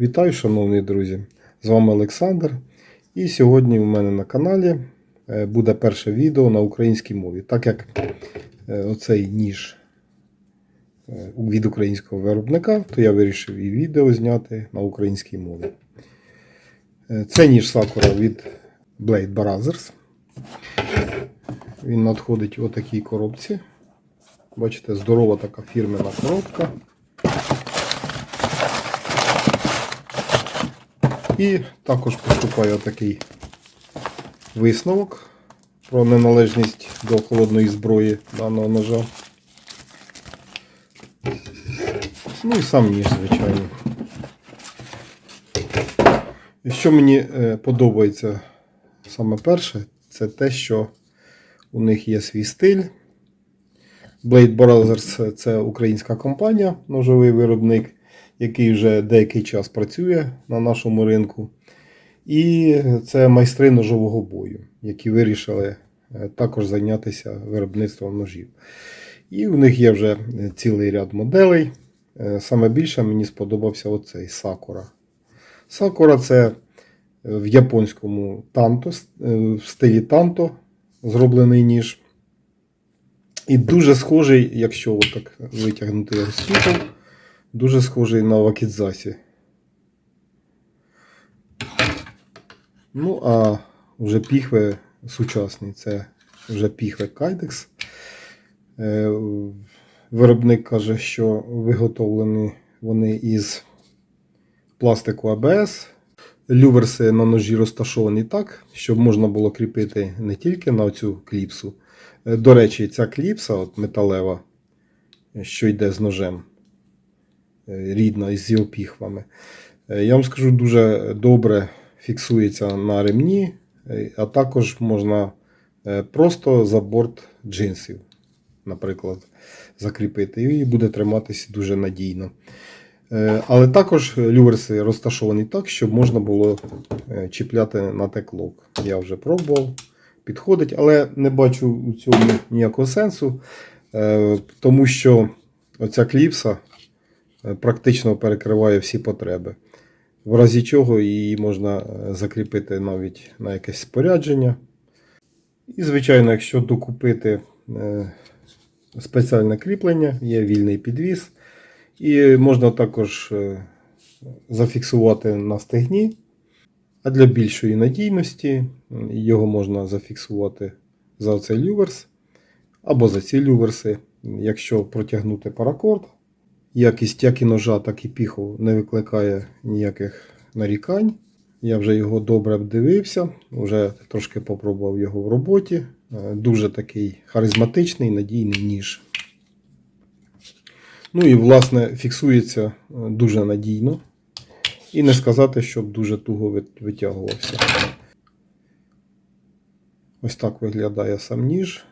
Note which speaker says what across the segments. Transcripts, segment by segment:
Speaker 1: Вітаю, шановні друзі! З вами Олександр. І сьогодні у мене на каналі е, буде перше відео на українській мові. Так як е, оцей ніж е, від українського виробника, то я вирішив і відео зняти на українській мові. Це ніж Sakura від Blade Brothers. Він надходить у такій коробці. Бачите, здорова така фірмена коробка. І також поступає такий висновок про неналежність до холодної зброї даного ножа. Ну і сам ніж, звичайно. І що мені е, подобається саме перше, це те, що у них є свій стиль. Blade Brothers це українська компанія, ножовий виробник, який вже деякий час працює на нашому ринку. І це майстри ножового бою, які вирішили е, також зайнятися виробництвом ножів. І у них є вже цілий ряд моделей. Е, Саме більше мені сподобався оцей Sakura. Sakura це в японському танто, в стилі танто зроблений ніж. І дуже схожий, якщо отак витягнути його світом, дуже схожий на Вакідзасі. Ну, а вже піхви сучасні, це вже піхви Кайдекс. Е, Виробник каже, що виготовлені вони із пластику АБС. Люверси на ножі розташовані так, щоб можна було кріпити не тільки на цю кліпсу. Е, До речі, ця кліпса от металева, що йде з ножем, рідна із його е, Я вам скажу, дуже добре фіксується на ремні, е, а також можна е, просто за борт джинсів, наприклад, закріпити, і буде триматися дуже надійно. Е, Але також люверси розташовані так, щоб можна було е, чіпляти на теклок. Я вже пробував, підходить, але не бачу у цьому ніякого сенсу, е, тому що оця кліпса е, практично перекриває всі потреби. В разі чого її можна е, закріпити навіть на якесь спорядження. І, звичайно, якщо докупити е, спеціальне кріплення, є вільний підвіс. І можна також е, зафіксувати на стегні. А для більшої надійності його можна зафіксувати за цей люверс або за ці люверси. Якщо протягнути паракорд, якість як і ножа, так і піху не викликає ніяких нарікань. Я вже його добре обдивився, вже трошки попробував його в роботі. Е, Дуже такий харизматичний, надійний ніж. Ну і, власне, фіксується е, дуже надійно. І не сказати, щоб дуже туго витягувався. Ось так виглядає сам ніж.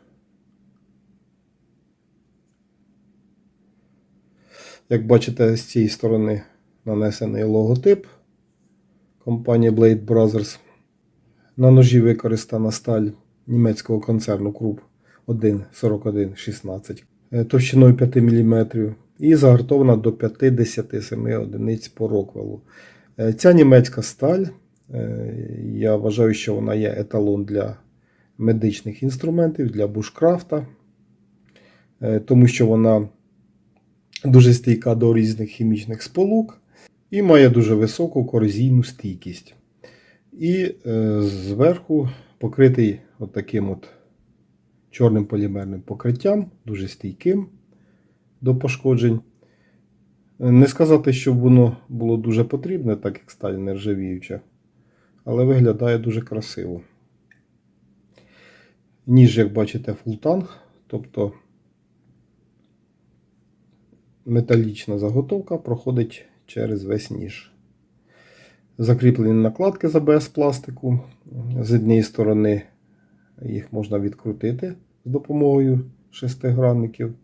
Speaker 1: Як бачите, з цієї сторони нанесений логотип компанії Blade Brothers. На ножі використана сталь німецького концерну Krupp 14116 е, товщиною 5 мм і загартована до 57 одиниць по роквелу. Е, Ця німецька сталь, е, я вважаю, що вона є еталон для медичних інструментів, для бушкрафта, тому що вона дуже стійка до різних хімічних сполук і має дуже високу корозійну стійкість. І е, зверху покритий от таким от чорним полімерним покриттям, дуже стійким до пошкоджень. Не сказати, щоб воно було дуже потрібне, так як сталь нержавіюча, але виглядає дуже красиво. Ніж, як бачите, фултанг, тобто металічна заготовка проходить через весь ніж. Закріплені накладки з АБС пластику. З однієї сторони їх можна відкрутити з допомогою шестигранників.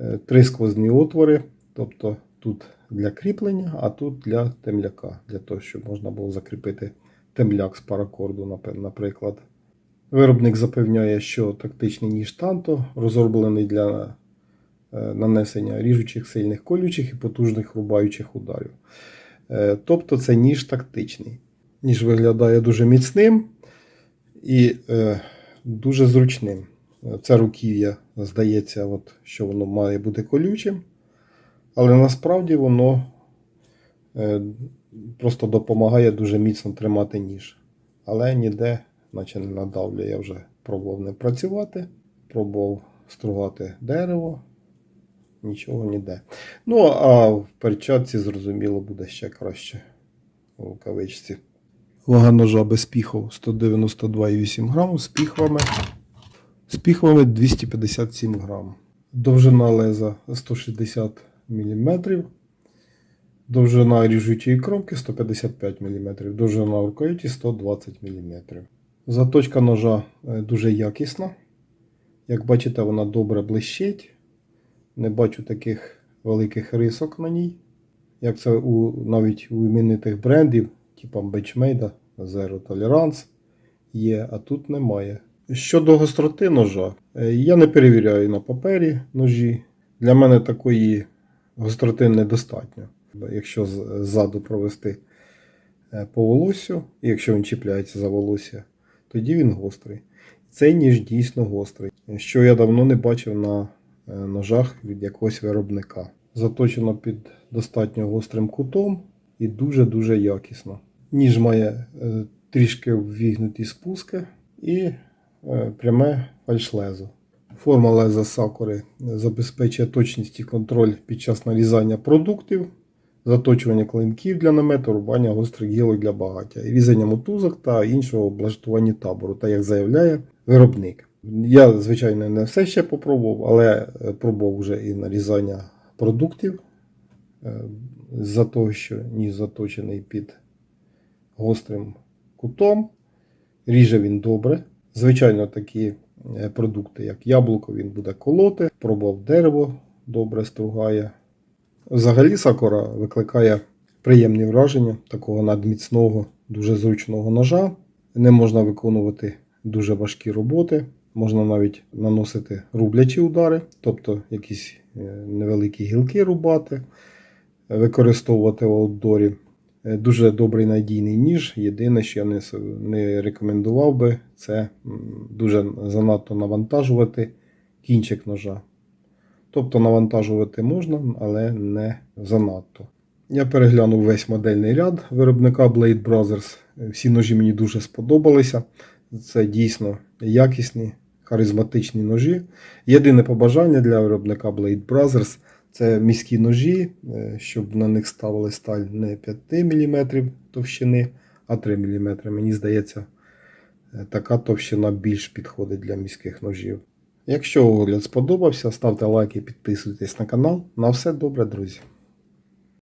Speaker 1: Е, Три сквозні отвори, тобто тут для кріплення, а тут для темляка, для того, щоб можна було закріпити темляк з паракорду, наприклад. Виробник запевняє, що тактичний ніж танто розроблений для нанесення ріжучих, сильних колючих і потужних рубаючих ударів. Е, Тобто це ніж тактичний. Ніж виглядає дуже міцним і е, дуже зручним. Е, Це руків'я, здається, от, що воно має бути колючим, але насправді воно е, просто допомагає дуже міцно тримати ніж. Але ніде, наче не надавлює, я вже пробував не працювати, пробував стругати дерево, нічого ніде. Ну, а в перчатці, зрозуміло, буде ще краще у рукавичці. Вага ножа без піхов 192,8 грам, з піхвами, з піхвами 257 грам. Довжина леза 160 мм. Довжина ріжучої кромки 155 мм, довжина рукояті 120 мм. Заточка ножа е, дуже якісна. Як бачите, вона добре блищить. Не бачу таких великих рисок на ній. Як це у, навіть у іменитих брендів, типу Benchmade, Zero Tolerance є, а тут немає. Щодо гостроти ножа, е, я не перевіряю на папері ножі. Для мене такої гостроти недостатньо. Якщо ззаду провести е, по волосю, якщо він чіпляється за волосся, тоді він гострий. Цей ніж дійсно гострий, що я давно не бачив на ножах від якогось виробника. Заточено під достатньо гострим кутом і дуже-дуже якісно. Ніж має е, трішки ввігнуті спуски і е, пряме фальшлезо. Форма леза сакури забезпечує точність і контроль під час нарізання продуктів, заточування клинків для намету, рубання гострих гілок для багаття, різання мотузок та іншого облаштування табору, та як заявляє виробник. Я, звичайно, не все ще попробував, але е, пробував вже і нарізання продуктів е, з-за того, що ніж заточений під гострим кутом. Ріже він добре. Звичайно, такі е, продукти, як яблуко, він буде колоти. Пробував дерево, добре стругає. Взагалі сакура викликає приємні враження такого надміцного, дуже зручного ножа. Не можна виконувати дуже важкі роботи. Можна навіть наносити рублячі удари, тобто якісь е, невеликі гілки рубати, використовувати в аутдорі. Е, Дуже добрий надійний ніж. Єдине, що я не, не рекомендував би, це дуже занадто навантажувати кінчик ножа. Тобто навантажувати можна, але не занадто. Я переглянув весь модельний ряд виробника Blade Brothers. Всі ножі мені дуже сподобалися. Це дійсно якісні, харизматичні ножі. Єдине побажання для виробника Blade Brothers це міські ножі, е, щоб на них ставили сталь не 5 мм товщини, а 3 мм. Мені здається, е, така товщина більш підходить для міських ножів. Якщо огляд сподобався, ставте лайки, підписуйтесь на канал. На все добре, друзі!